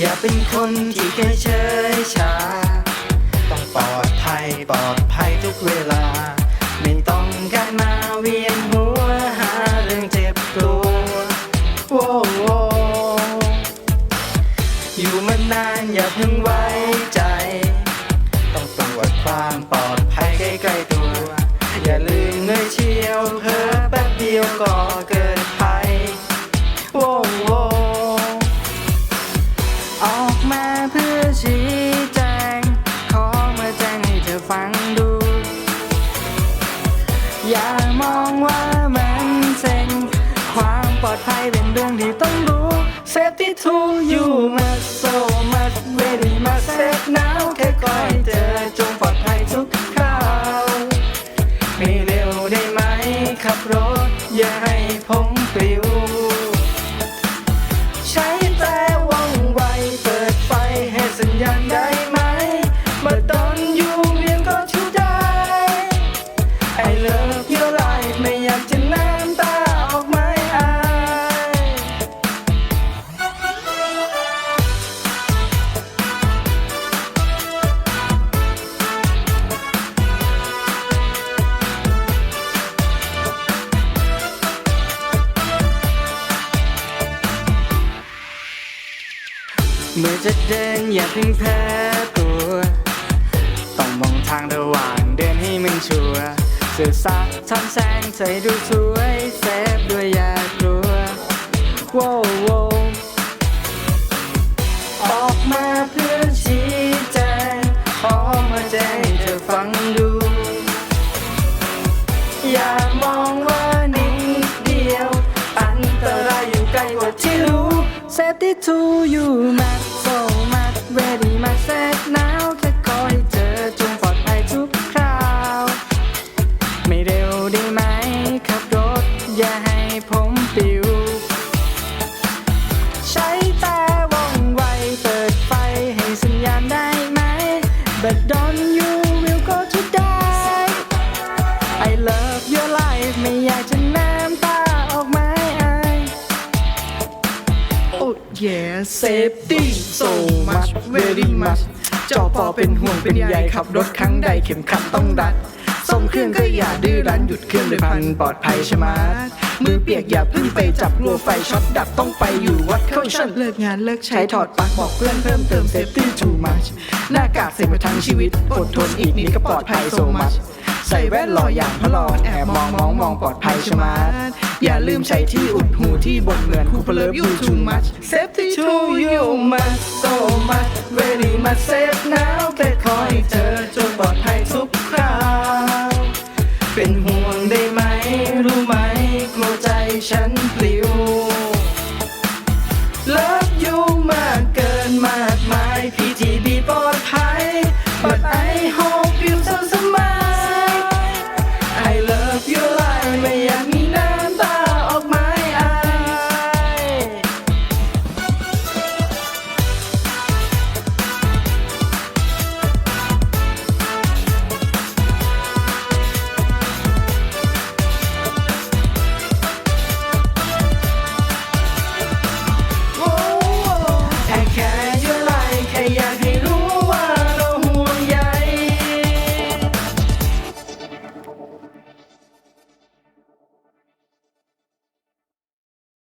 อย่าเป็นคนที่แค่เฉยชา ต้องปลอดภัยปลอดภัยทุกเวลา ไม่ต้องการมาเวียนหัวหาเรื่องเจ็บตัวโว้โอยู่มานานอย่าเพิ่งไว้ใจ ต้องตรวจความปลอดภัยใกล้ๆตัว อย่าลืม เพื่อชี้แจง ขอมาแจ้งให้เธอฟังดู อย่ามองว่ามันเซ็ง ความปลอดภัยเป็นเรื่องที่ต้องรู้ Safety to you must so much ready มา safe now แค่คอยเจอจ เมื่อจะเดินอย่าเพิ่งแพ้ตัว ต้องมองทางระหว่างเดินให้มันชัวร์สื่อสารทำแสงใจดูสวยเซฟด้วยอย่ากลัวโว้โวออกมาเพื่อชี้แจงขอมาแจ้งเธอฟังดู อย่ามอง รู้ Safety to you มาก so much ready มา set yes safety so much very much จอปอเป็นห่วงเป็นใยขับรถครั้งใดเข็มขัดต้องรัดส่งเครื่องก็อย่าดื้อรั้นหยุดเครื่องด้วยพันปลอดภัยใช่ไหม มือเปียกอย่าเพิ่งไปจับกลัวไฟช็อตดับต้องไปอยู่วัดเข้าชั่นเลิกงานเลิกใช้ถอดปลั๊กบอกเพื่อนเพิ่มเติม safety too much หน้ากากใส่มาทั้งชีวิตอดทนอีกนิดก็ปลอดภัย so much ใส่แว่นหล่ออย่างพระรอนแอบมองมองมองปลอดภัยช่ไหมอย่าลืมใช้ที่อุดหูที่บนเหมือนคู่เพลิฟ you too much safety to you much so much very much safe now แค่คอยเธอจนปลอดภัยทุ Station.